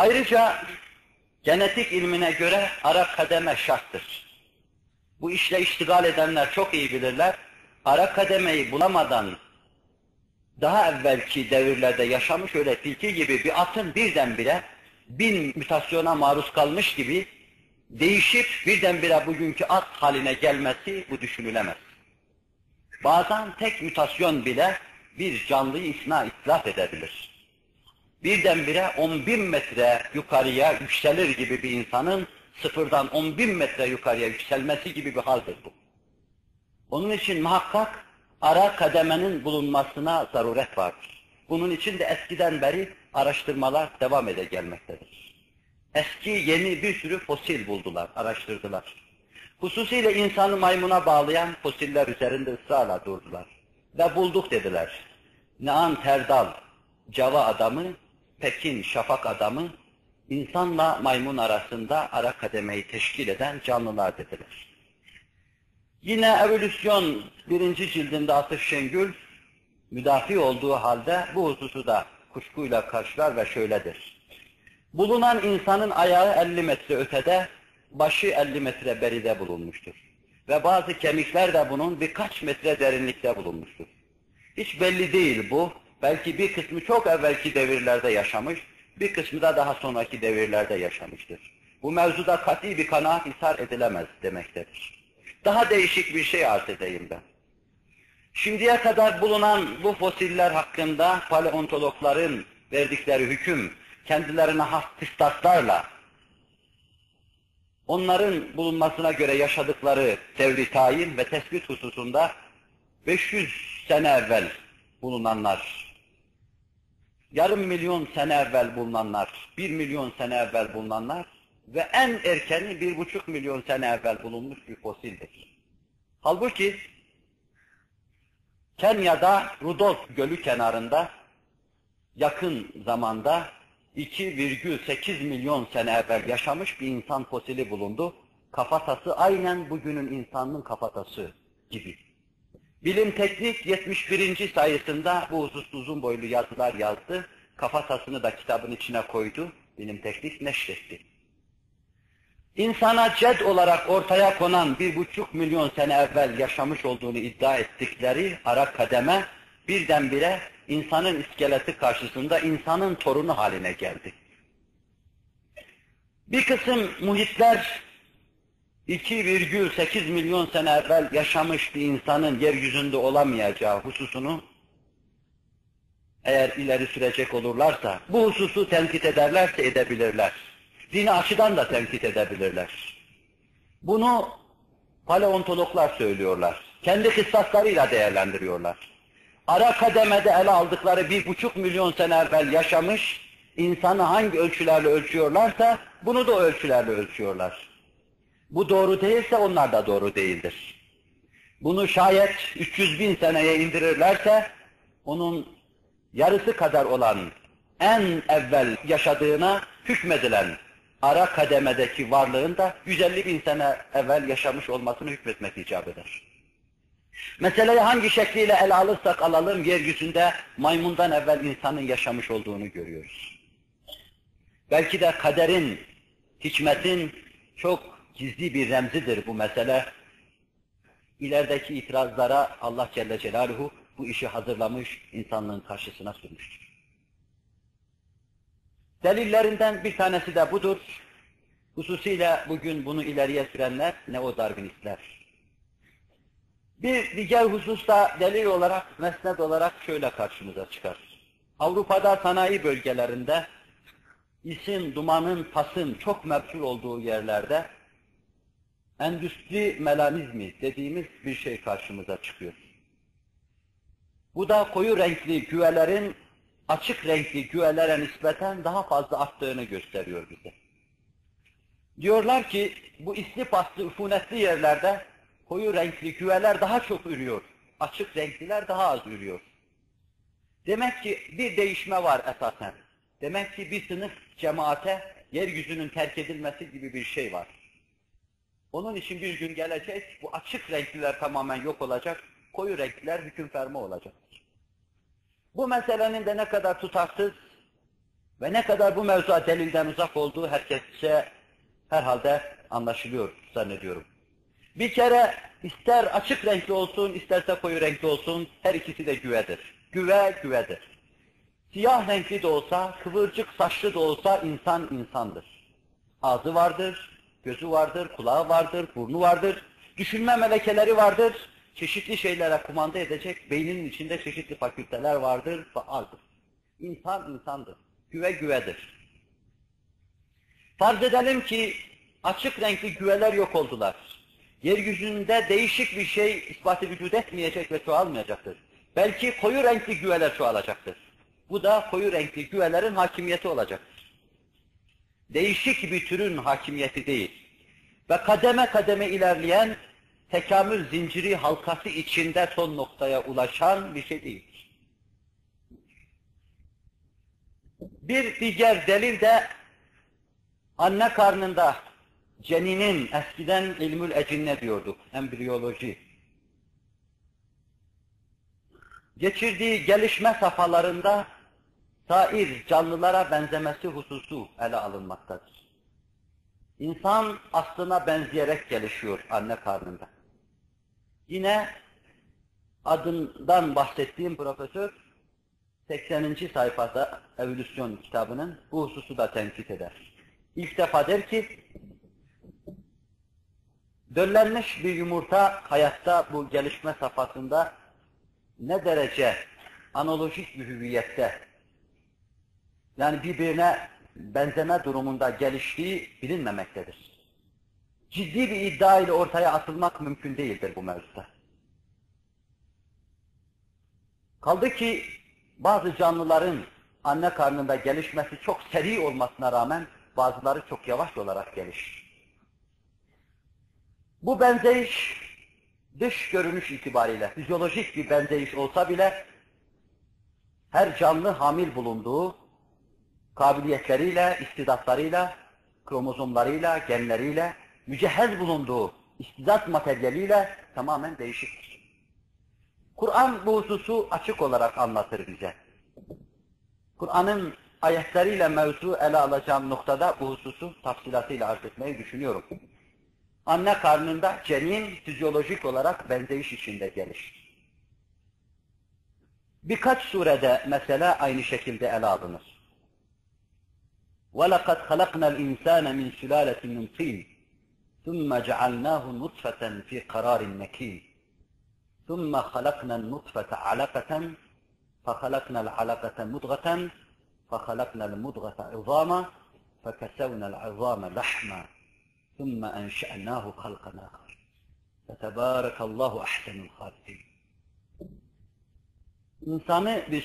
Ayrıca genetik ilmine göre ara kademe şarttır. Bu işle iştigal edenler çok iyi bilirler. Ara kademeyi bulamadan daha evvelki devirlerde yaşamış öyle tilki gibi bir atın birdenbire bin mutasyona maruz kalmış gibi değişip birdenbire bugünkü at haline gelmesi bu düşünülemez. Bazen tek mutasyon bile bir canlıyı isna itlaf edebilir. Birdenbire 10 bin metre yukarıya yükselir gibi bir insanın sıfırdan 10 bin metre yukarıya yükselmesi gibi bir haldir bu. Onun için muhakkak ara kademenin bulunmasına zaruret vardır. Bunun için de eskiden beri araştırmalar devam ede gelmektedir. Eski yeni bir sürü fosil buldular, araştırdılar. Hususiyle insanı maymuna bağlayan fosiller üzerinde ısrarla durdular. Ve bulduk dediler. Neandertal, Cava adamı, Pekin şafak adamı, insanla maymun arasında ara kademeyi teşkil eden canlılar dediler. Yine evolüsyon birinci cildinde Atıf Şengül, müdafi olduğu halde bu hususu da kuşkuyla karşılar ve şöyledir. Bulunan insanın ayağı 50 metre ötede, başı 50 metre beride bulunmuştur. Ve bazı kemikler de bunun birkaç metre derinlikte bulunmuştur. Hiç belli değil bu. Belki bir kısmı çok evvelki devirlerde yaşamış, bir kısmı da daha sonraki devirlerde yaşamıştır. Bu mevzuda kat'i bir kanaat ishar edilemez demektedir. Daha değişik bir şey arz edeyim ben. Şimdiye kadar bulunan bu fosiller hakkında paleontologların verdikleri hüküm, kendilerine has kıstaslarla, onların bulunmasına göre yaşadıkları devri tayin ve tespit hususunda 500 sene evvel bulunanlar, yarım milyon sene evvel bulunanlar, bir milyon sene evvel bulunanlar ve en erkeni bir buçuk milyon sene evvel bulunmuş bir fosildir. Halbuki Kenya'da Rudolf Gölü kenarında yakın zamanda 2,8 milyon sene evvel yaşamış bir insan fosili bulundu. Kafatası aynen bugünün insanının kafatası gibi. Bilim Teknik 71. sayısında bu hususta uzun boylu yazılar yazdı. Kafatasını da kitabın içine koydu. Bilim Teknik neşretti. İnsana ced olarak ortaya konan bir buçuk milyon sene evvel yaşamış olduğunu iddia ettikleri ara kademe birdenbire insanın iskeleti karşısında insanın torunu haline geldi. Bir kısım muhitler 2,8 milyon sene evvel yaşamış bir insanın yeryüzünde olamayacağı hususunu eğer ileri sürecek olurlarsa, bu hususu tenkit ederlerse edebilirler. Dini açıdan da tenkit edebilirler. Bunu paleontologlar söylüyorlar. Kendi kıssaslarıyla değerlendiriyorlar. Ara kademede ele aldıkları bir buçuk milyon sene evvel yaşamış, insanı hangi ölçülerle ölçüyorlarsa, bunu da ölçülerle ölçüyorlar. Bu doğru değilse onlar da doğru değildir. Bunu şayet 300 bin seneye indirirlerse, onun yarısı kadar olan en evvel yaşadığına hükmedilen ara kademedeki varlığın da 150 bin sene evvel yaşamış olmasını hükmetmek icap eder. Meseleyi hangi şekliyle ele alırsak alalım, yeryüzünde maymundan evvel insanın yaşamış olduğunu görüyoruz. Belki de kaderin, hikmetin çok gizli bir remzidir bu mesele. İlerideki itirazlara Allah Celle Celaluhu bu işi hazırlamış, insanlığın karşısına sürmüştür. Delillerinden bir tanesi de budur. Hususiyle bugün bunu ileriye sürenler neo-darwinistler. Bir diğer hususta delil olarak, mesned olarak şöyle karşımıza çıkar. Avrupa'da sanayi bölgelerinde isim, dumanın, pasın çok mevcut olduğu yerlerde endüstri melanizmi dediğimiz bir şey karşımıza çıkıyor. Bu da koyu renkli güvelerin açık renkli güvelere nispeten daha fazla arttığını gösteriyor bize. Diyorlar ki bu isli paslı, üfunetli yerlerde koyu renkli güveler daha çok ürüyor. Açık renkliler daha az ürüyor. Demek ki bir değişme var esasen. Demek ki bir sınıf cemaate yeryüzünün terk edilmesi gibi bir şey var. Onun için bir gün gelecek, bu açık renkliler tamamen yok olacak, koyu renkliler hüküm ferma olacak. Bu meselenin de ne kadar tutarsız Ve ne kadar bu mevzuya delilden uzak olduğu herkese herhalde anlaşılıyor zannediyorum. Bir kere ister açık renkli olsun, isterse koyu renkli olsun, her ikisi de güvedir. Güve, güvedir. Siyah renkli de olsa, kıvırcık saçlı da olsa insan insandır. Ağzı vardır, gözü vardır, kulağı vardır, burnu vardır, düşünme melekeleri vardır, çeşitli şeylere kumanda edecek beyninin içinde çeşitli fakülteler vardır, faaldır. İnsan insandır, güve güvedir. Farz edelim ki açık renkli güveler yok oldular. Yeryüzünde değişik bir şey ispatı vücut etmeyecek ve çoğalmayacaktır. Belki koyu renkli güveler çoğalacaktır. Bu da koyu renkli güvelerin hakimiyeti olacaktır. Değişik bir türün hakimiyeti değil. Ve kademe kademe ilerleyen tekamül zinciri halkası içinde son noktaya ulaşan bir şey değildir. Bir diğer delil de anne karnında ceninin eskiden ilmül ecinne diyorduk, embriyoloji. Geçirdiği gelişme safhalarında sair canlılara benzemesi hususu ele alınmaktadır. İnsan aslına benzeyerek gelişiyor anne karnında. Yine adından bahsettiğim profesör 80. sayfada Evolüsyon kitabının bu hususu da tenkit eder. İlk defa der ki, döllenmiş bir yumurta hayatta bu gelişme safhasında ne derece analojik bir hüviyette, yani birbirine benzeme durumunda geliştiği bilinmemektedir. Ciddi bir iddia ile ortaya atılmak mümkün değildir bu mevzuda. Kaldı ki bazı canlıların anne karnında gelişmesi çok seri olmasına rağmen bazıları çok yavaş olarak gelişir. Bu benzeyiş dış görünüş itibariyle fizyolojik bir benzeyiş olsa bile her canlı hamil bulunduğu kabiliyetleriyle, istidatlarıyla, kromozomlarıyla, genleriyle, mücehhez bulunduğu istidat materyaliyle tamamen değişiktir. Kur'an bu hususu açık olarak anlatır bize. Kur'an'ın ayetleriyle mevzu ele alacağım noktada bu hususu tafsilatıyla arz etmeyi düşünüyorum. Anne karnında cenin fizyolojik olarak benzeyiş içinde gelir. Birkaç surede mesela aynı şekilde ele alınır. وَلَقَدْ خَلَقْنَا الْاِنْسَانَ مِنْ سُلَالَةٍ مِنْ طِينٍ ثُمَّ جَعَلْنَاهُ نُطْفَةً فِي قَرَارٍ مَكِينٍ. ثُمَّ خَلَقْنَا النُّطْفَةَ عَلَقَةً فَخَلَقْنَا الْعَلَقَةَ مُضْغَةً فَخَلَقْنَا الْمُضْغَةَ عِظَامًا فَكَسَوْنَا الْعِظَامَ لَحْمًا ثُمَّ أَنْشَأْنَاهُ خَلْقًا آخَرَ. فَتَبَارَكَ اللّٰهُ أَحْسَنُ الْخَالِقِينَ. İnsanı bir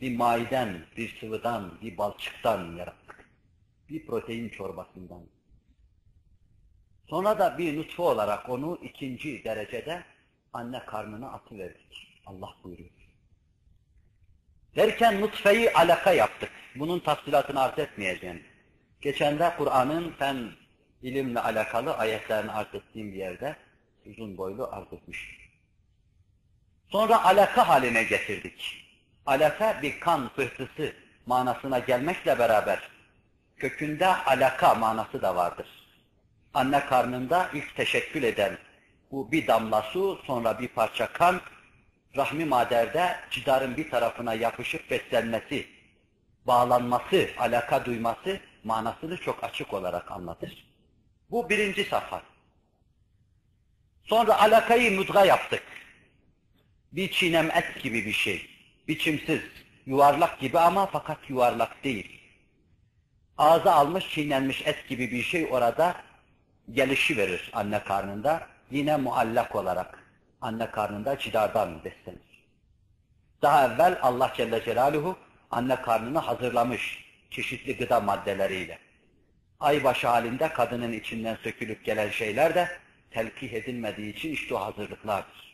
bir maiden, bir sıvıdan, bir balçıktan yarattık. Bir protein çorbasından. Sonra da bir nutfe olarak onu ikinci derecede anne karnına atıverdik. Allah buyuruyor. Derken nutfeyi alaka yaptık. Bunun tafsilatını arz etmeyeceğim. Geçen Kur'an'ın fen ilimle alakalı ayetlerini arz ettiğim bir yerde uzun boylu arz etmiştim. Sonra alaka haline getirdik. Alaka bir kan pıhtısı manasına gelmekle beraber kökünde alaka manası da vardır. Anne karnında ilk teşekkül eden bu bir damla su, sonra bir parça kan, rahmi maderde cidarın bir tarafına yapışıp beslenmesi, bağlanması, alaka duyması manasını çok açık olarak anlatır. Bu birinci safha. Sonra alakayı mudga yaptık. Bir çiğnem et gibi bir şey. Biçimsiz, yuvarlak gibi ama fakat yuvarlak değil. Ağza almış çiğnenmiş et gibi bir şey orada gelişi verir anne karnında. Yine muallak olarak anne karnında cidardan beslenir. Daha evvel Allah Celle Celaluhu anne karnını hazırlamış çeşitli gıda maddeleriyle. Aybaşı halinde kadının içinden sökülüp gelen şeyler de telkih edilmediği için işte o hazırlıklardır.